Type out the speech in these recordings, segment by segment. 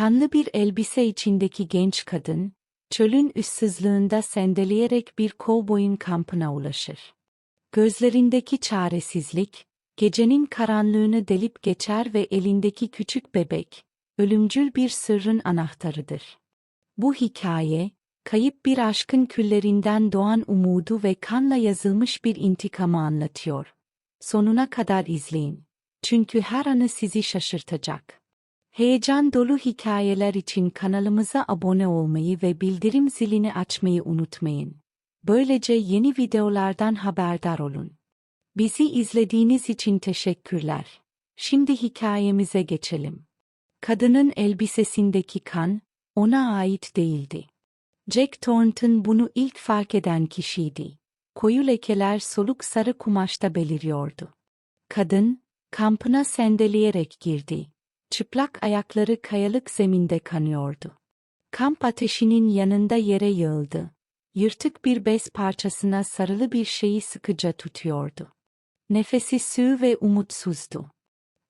Kanlı bir elbise içindeki genç kadın, çölün ıssızlığında sendeleyerek bir kovboyun kampına ulaşır. Gözlerindeki çaresizlik, gecenin karanlığını delip geçer ve elindeki küçük bebek, ölümcül bir sırrın anahtarıdır. Bu hikaye, kayıp bir aşkın küllerinden doğan umudu ve kanla yazılmış bir intikamı anlatıyor. Sonuna kadar izleyin. Çünkü her anı sizi şaşırtacak. Heyecan dolu hikayeler için kanalımıza abone olmayı ve bildirim zilini açmayı unutmayın. Böylece yeni videolardan haberdar olun. Bizi izlediğiniz için teşekkürler. Şimdi hikayemize geçelim. Kadının elbisesindeki kan, ona ait değildi. Jack Thornton bunu ilk fark eden kişiydi. Koyu lekeler soluk sarı kumaşta beliriyordu. Kadın, kampına sendeleyerek girdi. Çıplak ayakları kayalık zeminde kanıyordu. Kamp ateşinin yanında yere yığıldı. Yırtık bir bez parçasına sarılı bir şeyi sıkıca tutuyordu. Nefesi sığ ve umutsuzdu.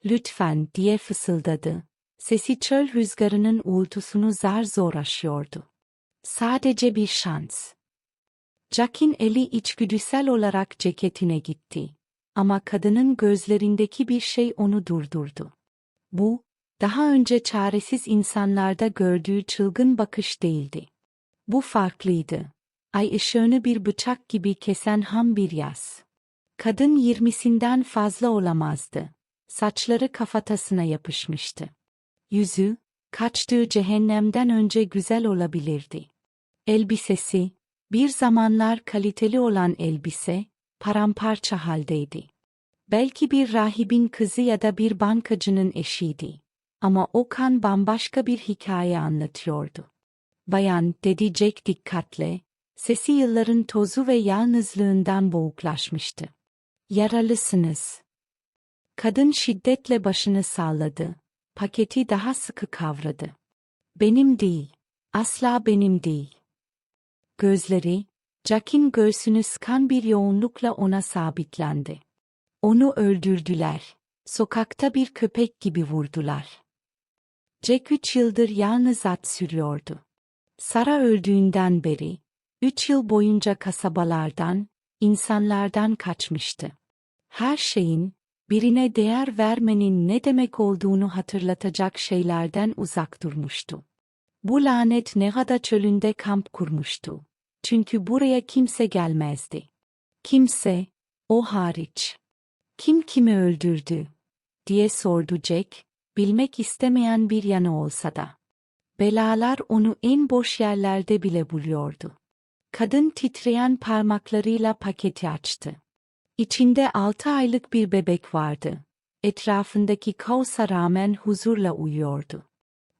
Lütfen diye fısıldadı. Sesi çöl rüzgarının uğultusunu zar zor aşıyordu. Sadece bir şans. Jack'in eli içgüdüsel olarak ceketine gitti. Ama kadının gözlerindeki bir şey onu durdurdu. Bu, daha önce çaresiz insanlarda gördüğü çılgın bakış değildi. Bu farklıydı. Ay ışığını bir bıçak gibi kesen ham bir yaz. Kadın yirmisinden fazla olamazdı. Saçları kafatasına yapışmıştı. Yüzü, kaçtığı cehennemden önce güzel olabilirdi. Elbisesi, bir zamanlar kaliteli olan elbise, paramparça haldeydi. Belki bir rahibin kızı ya da bir bankacının eşiydi. Ama o kan bambaşka bir hikaye anlatıyordu. Bayan, dedi Jack dikkatle, sesi yılların tozu ve yalnızlığından boğuklaşmıştı. Yaralısınız. Kadın şiddetle başını salladı. Paketi daha sıkı kavradı. Benim değil. Asla benim değil. Gözleri, Jack'in göğsünü sıkan bir yoğunlukla ona sabitlendi. Onu öldürdüler. Sokakta bir köpek gibi vurdular. Jack üç yıldır yalnız at sürüyordu. Sara öldüğünden beri, üç yıl boyunca kasabalardan, insanlardan kaçmıştı. Her şeyin, birine değer vermenin ne demek olduğunu hatırlatacak şeylerden uzak durmuştu. Bu lanet Nevada çölünde kamp kurmuştu. Çünkü buraya kimse gelmezdi. Kimse, o hariç. Kim kimi öldürdü? diye sordu Jack, bilmek istemeyen bir yanı olsa da. Belalar onu en boş yerlerde bile buluyordu. Kadın titreyen parmaklarıyla paketi açtı. İçinde altı aylık bir bebek vardı. Etrafındaki kaosa rağmen huzurla uyuyordu.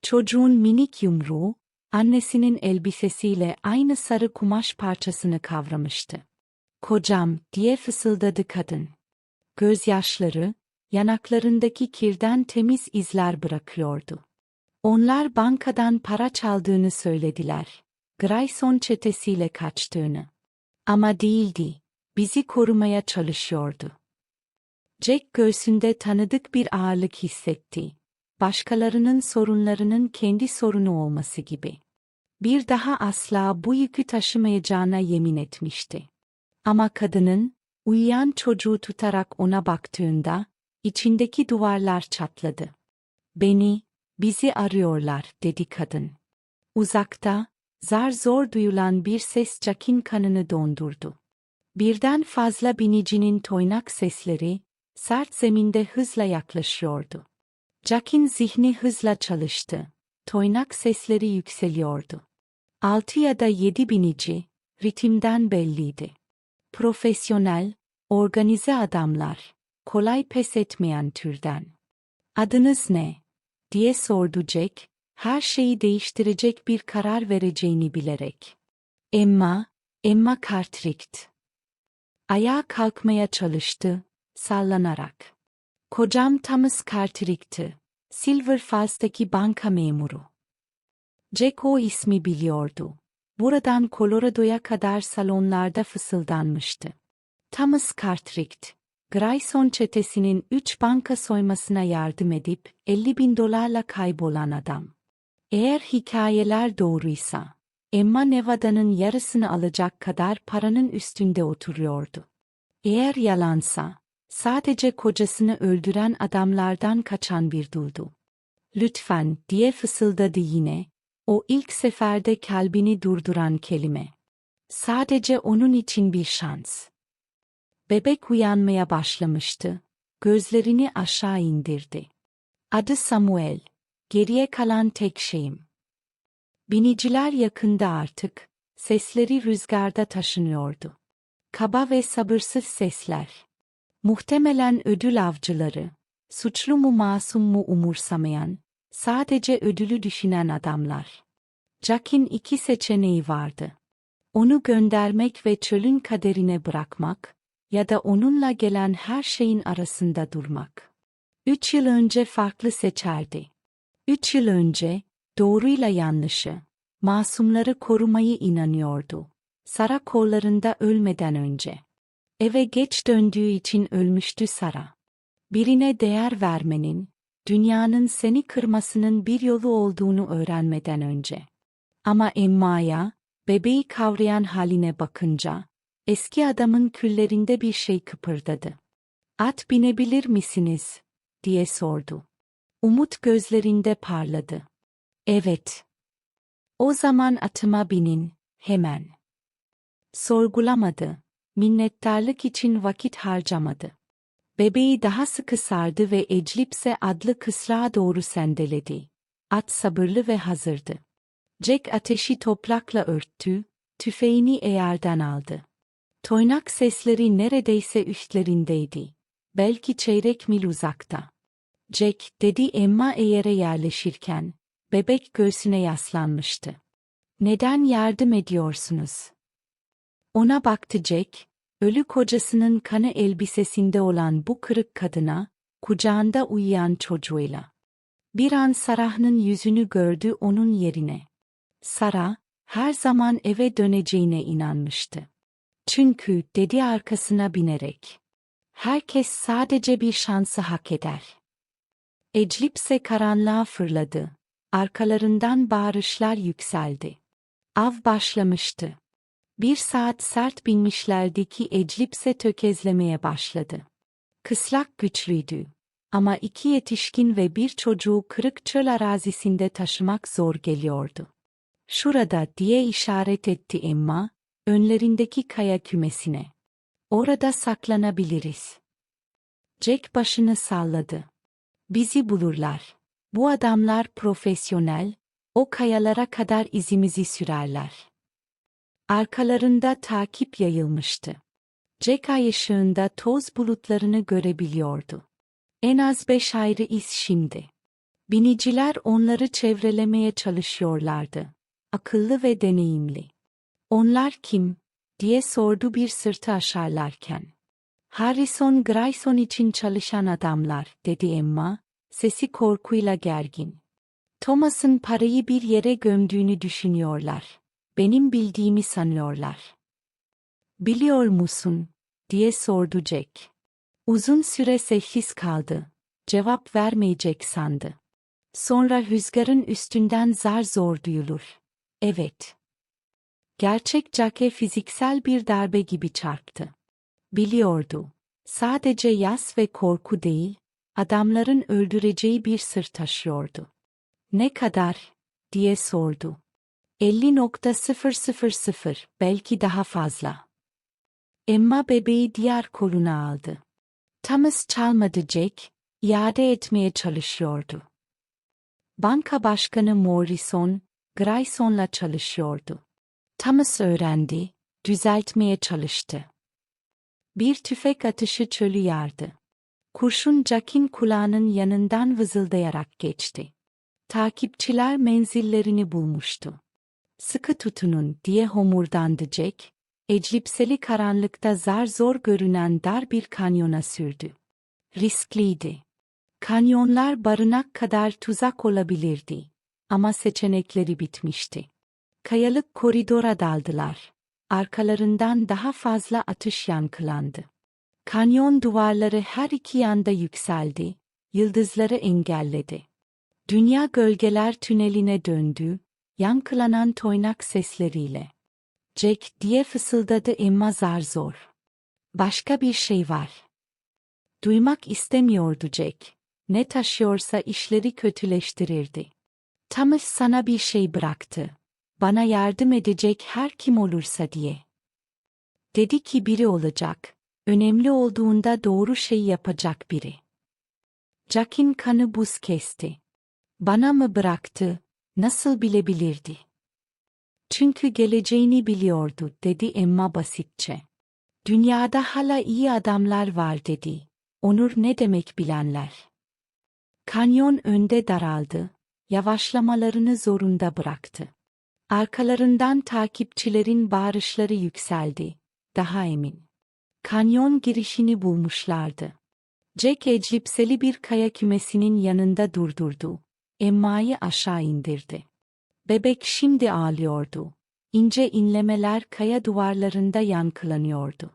Çocuğun minik yumruğu, annesinin elbisesiyle aynı sarı kumaş parçasını kavramıştı. Kocam, diye fısıldadı kadın. Gözyaşları, yanaklarındaki kirden temiz izler bırakıyordu. Onlar bankadan para çaldığını söylediler. Grayson çetesiyle kaçtığını. Ama değildi. Bizi korumaya çalışıyordu. Jack göğsünde tanıdık bir ağırlık hissetti. Başkalarının sorunlarının kendi sorunu olması gibi. Bir daha asla bu yükü taşımayacağına yemin etmişti. Ama kadının, uyuyan çocuğu tutarak ona baktığında, içindeki duvarlar çatladı. Beni, bizi arıyorlar, dedi kadın. Uzakta, zar zor duyulan bir ses Jack'in kanını dondurdu. Birden fazla binicinin toynak sesleri, sert zeminde hızla yaklaşıyordu. Jack'in zihni hızla çalıştı. Toynak sesleri yükseliyordu. Altı ya da yedi binici, ritimden belliydi. Profesyonel, organize adamlar, kolay pes etmeyen türden. Adınız ne? diye sordu Jack, her şeyi değiştirecek bir karar vereceğini bilerek. Emma, Emma Cartwright. Ayağa kalkmaya çalıştı, sallanarak. Kocam Thomas Cartwright'tı. Silver Falls'taki banka memuru. Jack o ismi biliyordu. Buradan Colorado'ya kadar salonlarda fısıldanmıştı. Thomas Cartwright, Grayson çetesinin üç banka soymasına yardım edip 50 bin dolarla kaybolan adam. Eğer hikayeler doğruysa, Emma Nevada'nın yarısını alacak kadar paranın üstünde oturuyordu. Eğer yalansa, sadece kocasını öldüren adamlardan kaçan bir duldu. Lütfen diye fısıldadı yine, o ilk seferde kalbini durduran kelime. Sadece onun için bir şans. Bebek uyanmaya başlamıştı. Gözlerini aşağı indirdi. Adı Samuel. Geriye kalan tek şeyim. Biniciler yakında artık, sesleri rüzgarda taşınıyordu. Kaba ve sabırsız sesler. Muhtemelen ödül avcıları, suçlu mu masum mu umursamayan, sadece ödülü düşünen adamlar. Jack'in iki seçeneği vardı. Onu göndermek ve çölün kaderine bırakmak ya da onunla gelen her şeyin arasında durmak. Üç yıl önce farklı seçerdi. Üç yıl önce, doğruyla yanlışı, masumları korumayı inanıyordu. Sara kollarında ölmeden önce. Eve geç döndüğü için ölmüştü Sara. Birine değer vermenin, dünyanın seni kırmasının bir yolu olduğunu öğrenmeden önce. Ama Emma'ya, bebeği kavrayan haline bakınca, eski adamın küllerinde bir şey kıpırdadı. At binebilir misiniz? diye sordu. Umut gözlerinde parladı. Evet. O zaman atıma binin, hemen. Sorgulamadı, minnettarlık için vakit harcamadı. Bebeği daha sıkı sardı ve Eclipse adlı kısrağa doğru sendeledi. At sabırlı ve hazırdı. Jack ateşi toprakla örttü, tüfeğini eğerden aldı. Toynak sesleri neredeyse üstlerindeydi. Belki çeyrek mil uzakta. Jack, dedi Emma eğere yerleşirken, bebek göğsüne yaslanmıştı. Neden yardım ediyorsunuz? Ona baktı Jack, ölü kocasının kanı elbisesinde olan bu kırık kadına, kucağında uyuyan çocuğuyla. Bir an Sarah'ın yüzünü gördü onun yerine. Sara, her zaman eve döneceğine inanmıştı. Çünkü dedi arkasına binerek. Herkes sadece bir şansı hak eder. Eclipse karanlığa fırladı. Arkalarından bağırışlar yükseldi. Av başlamıştı. Bir saat sert binmişlerdi ki Eclipse tökezlemeye başladı. Kıslak güçlüydü. Ama iki yetişkin ve bir çocuğu kırık çöl arazisinde taşımak zor geliyordu. Şurada diye işaret etti Emma, önlerindeki kaya kümesine. Orada saklanabiliriz. Jack başını salladı. Bizi bulurlar. Bu adamlar profesyonel, o kayalara kadar izimizi sürerler. Arkalarında takip yayılmıştı. Jack ay ışığında toz bulutlarını görebiliyordu. En az beş ayrı iz şimdi. Biniciler onları çevrelemeye çalışıyorlardı. Akıllı ve deneyimli. Onlar kim? diye sordu bir sırtı aşarlarken. Harrison Grayson için çalışan adamlar, dedi Emma, sesi korkuyla gergin. Thomas'ın parayı bir yere gömdüğünü düşünüyorlar. Benim bildiğimi sanıyorlar. Biliyor musun? diye sordu Jack. Uzun süre sessiz kaldı. Cevap vermeyecek sandı. Sonra rüzgarın üstünden zar zor duyulur. Evet. Gerçek Jack'e fiziksel bir darbe gibi çarptı. Biliyordu. Sadece yas ve korku değil, adamların öldüreceği bir sır taşıyordu. Ne kadar? diye sordu. 50.000 belki daha fazla. Emma bebeği diğer koluna aldı. Thomas çalmadı Jack, iade etmeye çalışıyordu. Banka Başkanı Morrison, Grayson'la çalışıyordu. Thomas öğrendi, düzeltmeye çalıştı. Bir tüfek atışı çölü yardı. Kurşun Jack'in kulağının yanından vızıldayarak geçti. Takipçiler menzillerini bulmuştu. Sıkı tutunun diye homurdandı Jack, eclipseli karanlıkta zar zor görünen dar bir kanyona sürdü. Riskliydi. Kanyonlar barınak kadar tuzak olabilirdi. Ama seçenekleri bitmişti. Kayalık koridora daldılar. Arkalarından daha fazla atış yankılandı. Kanyon duvarları her iki yanda yükseldi, yıldızları engelledi. Dünya gölgeler tüneline döndü, yankılanan toynak sesleriyle. Jack diye fısıldadı Emma zar zor. Başka bir şey var. Duymak istemiyordu Jack. Ne taşıyorsa işleri kötüleştirirdi. Thomas sana bir şey bıraktı. Bana yardım edecek her kim olursa diye. Dedi ki biri olacak. Önemli olduğunda doğru şeyi yapacak biri. Jack'in kanı buz kesti. Bana mı bıraktı, nasıl bilebilirdi? Çünkü geleceğini biliyordu, dedi Emma basitçe. Dünyada hala iyi adamlar var dedi. Onur ne demek bilenler. Kanyon önde daraldı, yavaşlamalarını zorunda bıraktı. Arkalarından takipçilerin bağırışları yükseldi, daha emin. Kanyon girişini bulmuşlardı. Jack eclipseli bir kaya kümesinin yanında durdurdu. Emma'yı aşağı indirdi. Bebek şimdi ağlıyordu. İnce inlemeler kaya duvarlarında yankılanıyordu.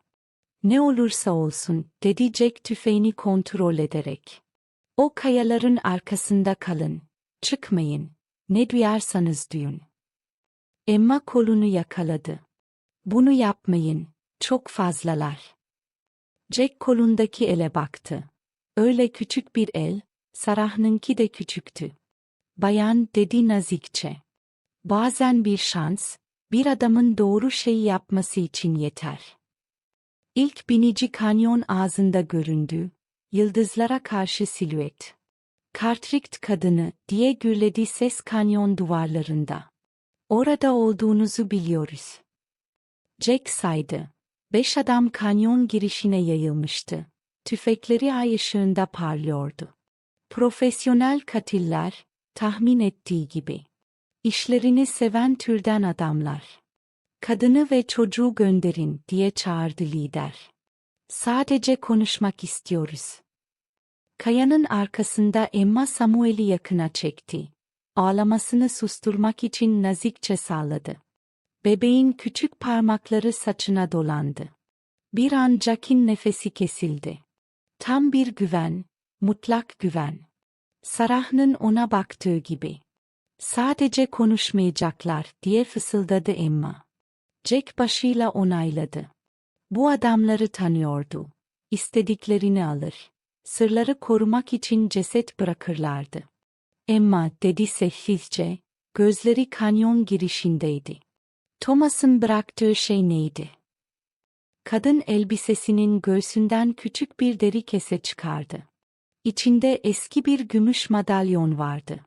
Ne olursa olsun, dedi Jack tüfeğini kontrol ederek. O kayaların arkasında kalın. Çıkmayın. Ne duyarsanız duyun. Emma kolunu yakaladı. Bunu yapmayın. Çok fazlalar. Jack kolundaki ele baktı. Öyle küçük bir el, Sarah'nınki de küçüktü. Bayan dedi nazikçe. Bazen bir şans, bir adamın doğru şeyi yapması için yeter. İlk binici kanyon ağzında göründü, yıldızlara karşı silüet. Kartrikt kadını diye gürledi ses kanyon duvarlarında. Orada olduğunuzu biliyoruz. Jack saydı. Beş adam kanyon girişine yayılmıştı. Tüfekleri ay ışığında parlıyordu. Profesyonel katiller, tahmin ettiği gibi. İşlerini seven türden adamlar. Kadını ve çocuğu gönderin diye çağırdı lider. Sadece konuşmak istiyoruz. Kayanın arkasında Emma Samuel'i yakına çekti. Ağlamasını susturmak için nazikçe sağladı. Bebeğin küçük parmakları saçına dolandı. Bir an Jack'in nefesi kesildi. Tam bir güven, mutlak güven. Sarah'nın ona baktığı gibi. Sadece konuşmayacaklar diye fısıldadı Emma. Jack başıyla onayladı. Bu adamları tanıyordu. İstediklerini alır. Sırları korumak için ceset bırakırlardı. Emma dedi sessizce, gözleri kanyon girişindeydi. Thomas'ın bıraktığı şey neydi? Kadın elbisesinin göğsünden küçük bir deri kese çıkardı. İçinde eski bir gümüş madalyon vardı.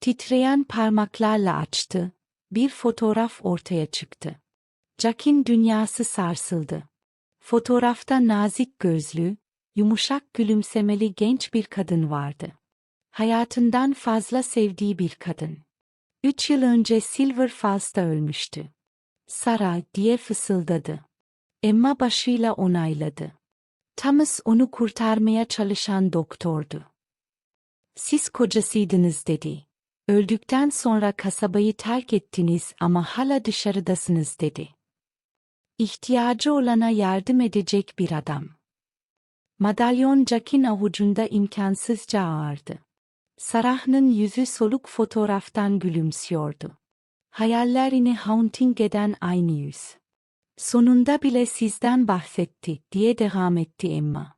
Titreyen parmaklarla açtı, bir fotoğraf ortaya çıktı. Jack'in dünyası sarsıldı. Fotoğrafta nazik gözlü, yumuşak gülümsemeli genç bir kadın vardı. Hayatından fazla sevdiği bir kadın. Üç yıl önce Silver Falls'ta ölmüştü. Sara diye fısıldadı. Emma başıyla onayladı. Thomas onu kurtarmaya çalışan doktordu. Siz kocasıydınız dedi. Öldükten sonra kasabayı terk ettiniz ama hala dışarıdasınız dedi. İhtiyacı olana yardım edecek bir adam. Madalyon Jack'in avucunda imkansızca ağırdı. Sarah'nın yüzü soluk fotoğraftan gülümsüyordu. Hayallerini haunting eden aynı yüz. Sonunda bile sizden bahsetti, diye devam etti Emma.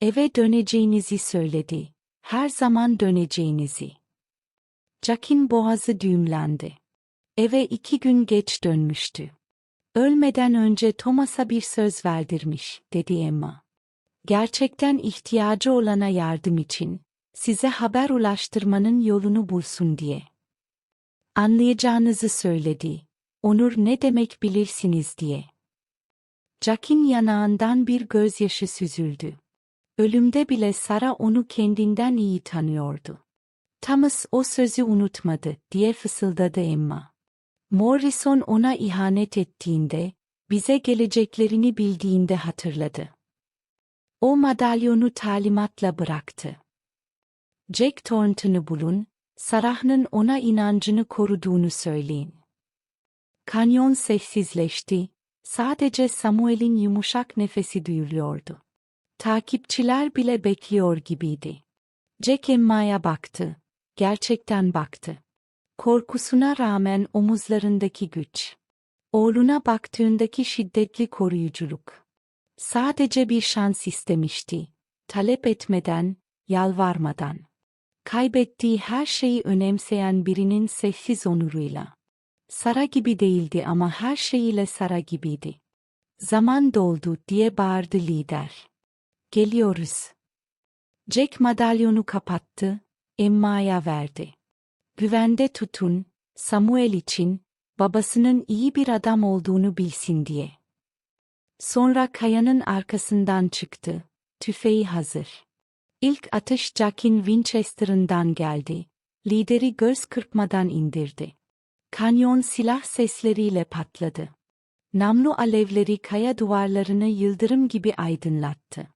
Eve döneceğinizi söyledi. Her zaman döneceğinizi. Jack'in boğazı düğümlendi. Eve iki gün geç dönmüştü. Ölmeden önce Thomas'a bir söz verdirmiş, dedi Emma. Gerçekten ihtiyacı olana yardım için, size haber ulaştırmanın yolunu bulsun diye. Anlayacağınızı söyledi. Onur ne demek bilirsiniz diye. Jack'in yanağından bir gözyaşı süzüldü. Ölümde bile Sara onu kendinden iyi tanıyordu. Thomas o sözü unutmadı, diye fısıldadı Emma. Morrison ona ihanet ettiğinde, bize geleceklerini bildiğinde hatırladı. O madalyonu talimatla bıraktı. Jack Thornton'u bulun, Sarah'nın ona inancını koruduğunu söyleyin. Kanyon sessizleşti, sadece Samuel'in yumuşak nefesi duyuluyordu. Takipçiler bile bekliyor gibiydi. Jack Emma'ya baktı. gerçekten baktı. Korkusuna rağmen omuzlarındaki güç. Oğluna baktığındaki şiddetli koruyuculuk. Sadece bir şans istemişti. Talep etmeden, yalvarmadan. Kaybettiği her şeyi önemseyen birinin sessiz onuruyla. Sara gibi değildi ama her şeyiyle Sara gibiydi. Zaman doldu diye bağırdı lider. Geliyoruz. Jack madalyonu kapattı, Emma'ya verdi. Güvende tutun, Samuel için, babasının iyi bir adam olduğunu bilsin diye. Sonra kayanın arkasından çıktı, tüfeği hazır. İlk atış Jack'in Winchester'ından geldi. Lideri göz kırpmadan indirdi. Kanyon silah sesleriyle patladı. Namlu alevleri kaya duvarlarını yıldırım gibi aydınlattı.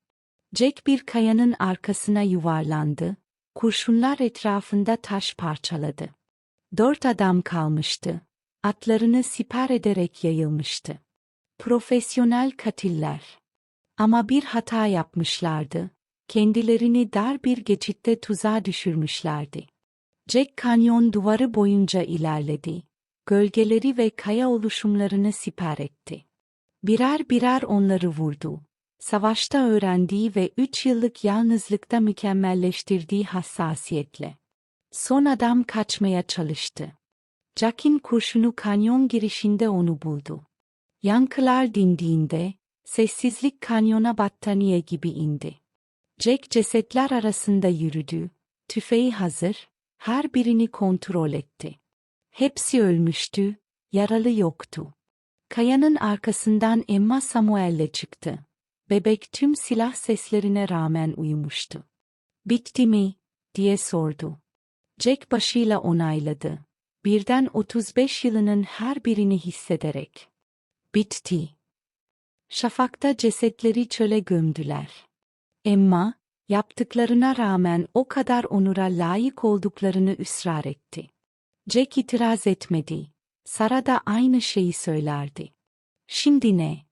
Jack bir kayanın arkasına yuvarlandı, kurşunlar etrafında taş parçaladı. Dört adam kalmıştı. Atlarını siper ederek yayılmıştı. Profesyonel katiller. Ama bir hata yapmışlardı. Kendilerini dar bir geçitte tuzağa düşürmüşlerdi. Jack kanyon duvarı boyunca ilerledi. Gölgeleri ve kaya oluşumlarını siper etti. Birer birer onları vurdu. Savaşta öğrendiği ve üç yıllık yalnızlıkta mükemmelleştirdiği hassasiyetle. Son adam kaçmaya çalıştı. Jack'in kurşunu kanyon girişinde onu buldu. Yankılar dindiğinde, sessizlik kanyona battaniye gibi indi. Jack cesetler arasında yürüdü, tüfeği hazır, her birini kontrol etti. Hepsi ölmüştü, yaralı yoktu. Kayanın arkasından Emma Samuel'le çıktı. Bebek tüm silah seslerine rağmen uyumuştu. Bitti mi? diye sordu. Jack başıyla onayladı. Birden 35 yılının her birini hissederek. Bitti. Şafakta cesetleri çöle gömdüler. Emma, yaptıklarına rağmen o kadar onura layık olduklarını ısrar etti. Jack itiraz etmedi. Sara da aynı şeyi söylerdi. Şimdi ne?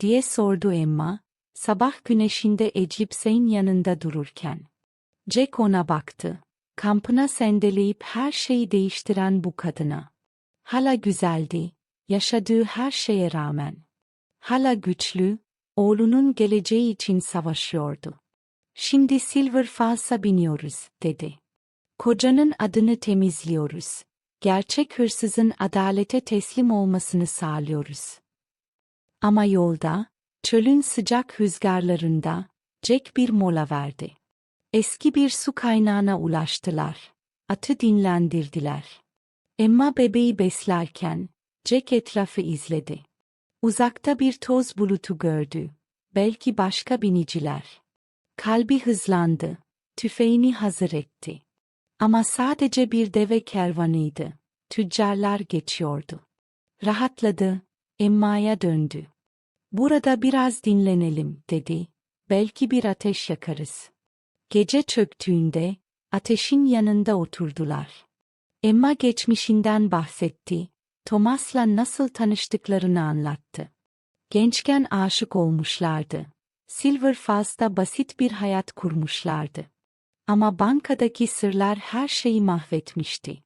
diye sordu Emma, sabah güneşinde Eclipse'in yanında dururken. Jack ona baktı. Kampına sendeleyip her şeyi değiştiren bu kadına. Hala güzeldi, yaşadığı her şeye rağmen. Hala güçlü, oğlunun geleceği için savaşıyordu. Şimdi Silver Falls'a biniyoruz, dedi. Kocanın adını temizliyoruz. Gerçek hırsızın adalete teslim olmasını sağlıyoruz. Ama yolda, çölün sıcak rüzgarlarında, Jack bir mola verdi. Eski bir su kaynağına ulaştılar. Atı dinlendirdiler. Emma bebeği beslerken, Jack etrafı izledi. Uzakta bir toz bulutu gördü. Belki başka biniciler. Kalbi hızlandı. Tüfeğini hazır etti. Ama sadece bir deve kervanıydı. Tüccarlar geçiyordu. Rahatladı. Emma'ya döndü. Burada biraz dinlenelim, dedi. Belki bir ateş yakarız. Gece çöktüğünde, ateşin yanında oturdular. Emma geçmişinden bahsetti. Thomas'la nasıl tanıştıklarını anlattı. Gençken aşık olmuşlardı. Silver Falls'ta basit bir hayat kurmuşlardı. Ama bankadaki sırlar her şeyi mahvetmişti.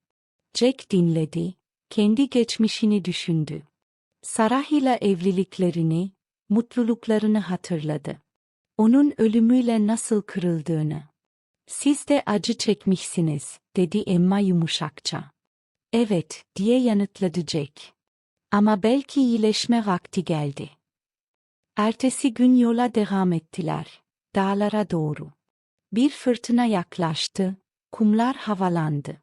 Jack dinledi, kendi geçmişini düşündü. Sarah ile evliliklerini, mutluluklarını hatırladı. Onun ölümüyle nasıl kırıldığını. Siz de acı çekmişsiniz, dedi Emma yumuşakça. Evet, diye yanıtladı Jack. Ama belki iyileşme vakti geldi. Ertesi gün yola devam ettiler, dağlara doğru. Bir fırtına yaklaştı, kumlar havalandı.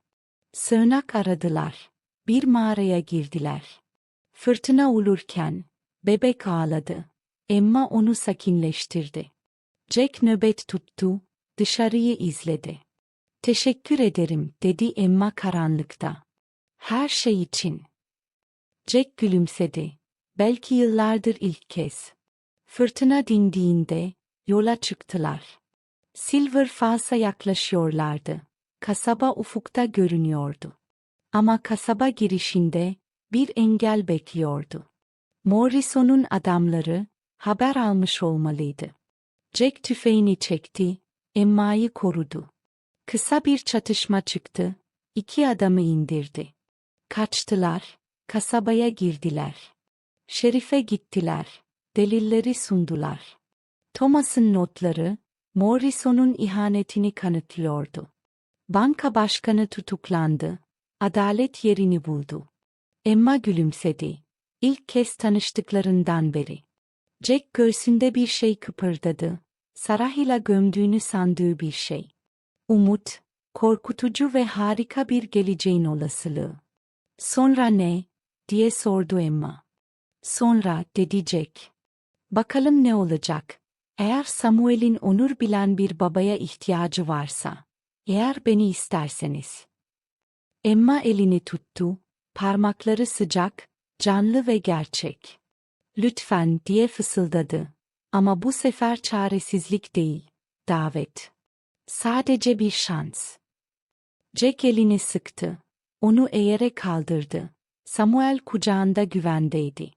Sığınak aradılar, bir mağaraya girdiler. Fırtına ulurken, bebek ağladı. Emma onu sakinleştirdi. Jack nöbet tuttu, dışarıyı izledi. Teşekkür ederim, dedi Emma karanlıkta. Her şey için. Jack gülümsedi. Belki yıllardır ilk kez. Fırtına dindiğinde, yola çıktılar. Silver Falls'a yaklaşıyorlardı. Kasaba ufukta görünüyordu. Ama kasaba girişinde, bir engel bekliyordu. Morrison'un adamları, haber almış olmalıydı. Jack tüfeğini çekti, Emma'yı korudu. Kısa bir çatışma çıktı, iki adamı indirdi. Kaçtılar, kasabaya girdiler. Şerife gittiler, delilleri sundular. Thomas'ın notları, Morrison'un ihanetini kanıtlıyordu. Banka başkanı tutuklandı, adalet yerini buldu. Emma gülümsedi. İlk kez tanıştıklarından beri. Jack göğsünde bir şey kıpırdadı. Sarahila gömdüğünü sandığı bir şey. Umut, korkutucu ve harika bir geleceğin olasılığı. Sonra ne? diye sordu Emma. Sonra, dedi Jack. Bakalım ne olacak? Eğer Samuel'in onur bilen bir babaya ihtiyacı varsa, eğer beni isterseniz. Emma elini tuttu, parmakları sıcak, canlı ve gerçek. Lütfen diye fısıldadı. Ama bu sefer çaresizlik değil, davet. Sadece bir şans. Jack elini sıktı. Onu eğere kaldırdı. Samuel kucağında güvendeydi.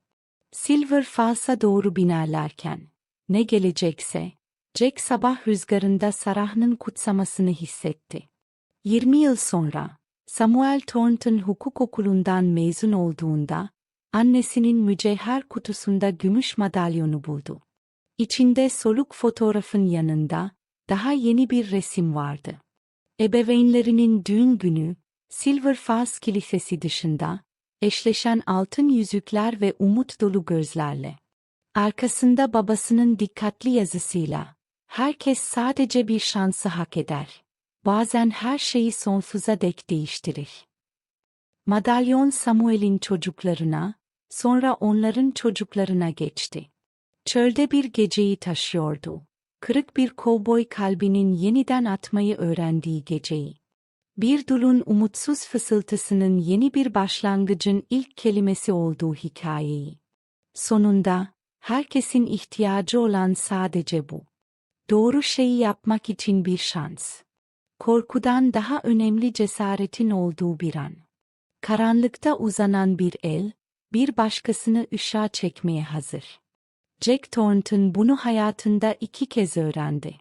Silver Falls'a doğru binerlerken, ne gelecekse, Jack sabah rüzgarında Sarah'nın kutsamasını hissetti. 20 yıl sonra, Samuel Thornton hukuk okulundan mezun olduğunda, annesinin mücevher kutusunda gümüş madalyonu buldu. İçinde soluk fotoğrafın yanında, daha yeni bir resim vardı. Ebeveynlerinin düğün günü, Silver Falls Kilisesi dışında, eşleşen altın yüzükler ve umut dolu gözlerle. Arkasında babasının dikkatli yazısıyla, herkes sadece bir şansı hak eder. Bazen her şeyi sonsuza dek değiştirir. Madalyon Samuel'in çocuklarına, sonra onların çocuklarına geçti. Çölde bir geceyi taşıyordu. Kırık bir kovboy kalbinin yeniden atmayı öğrendiği geceyi. Bir dulun umutsuz fısıltısının yeni bir başlangıcın ilk kelimesi olduğu hikayeyi. Sonunda, herkesin ihtiyacı olan sadece bu. Doğru şeyi yapmak için bir şans. Korkudan daha önemli cesaretin olduğu bir an. Karanlıkta uzanan bir el, bir başkasını ışığa çekmeye hazır. Jack Thornton bunu hayatında iki kez öğrendi.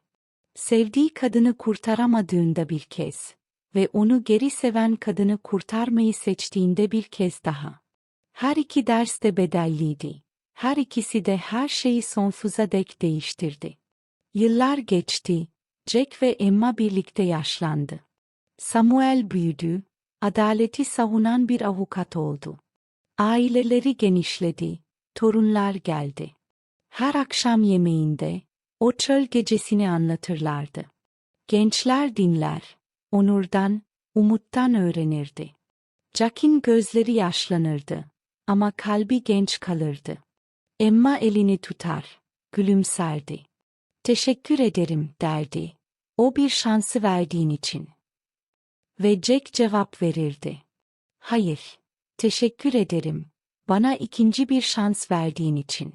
Sevdiği kadını kurtaramadığında bir kez ve onu geri seven kadını kurtarmayı seçtiğinde bir kez daha. Her iki ders de bedelliydi. Her ikisi de her şeyi sonsuza dek değiştirdi. Yıllar geçti, Jack ve Emma birlikte yaşlandı. Samuel büyüdü, adaleti savunan bir avukat oldu. Aileleri genişledi, torunlar geldi. Her akşam yemeğinde, o çöl gecesini anlatırlardı. Gençler dinler, onurdan, umuttan öğrenirdi. Jack'in gözleri yaşlanırdı ama kalbi genç kalırdı. Emma elini tutar, gülümserdi. Teşekkür ederim derdi. O bir şansı verdiğin için. Ve Jack cevap verirdi. Hayır, teşekkür ederim. Bana ikinci bir şans verdiğin için.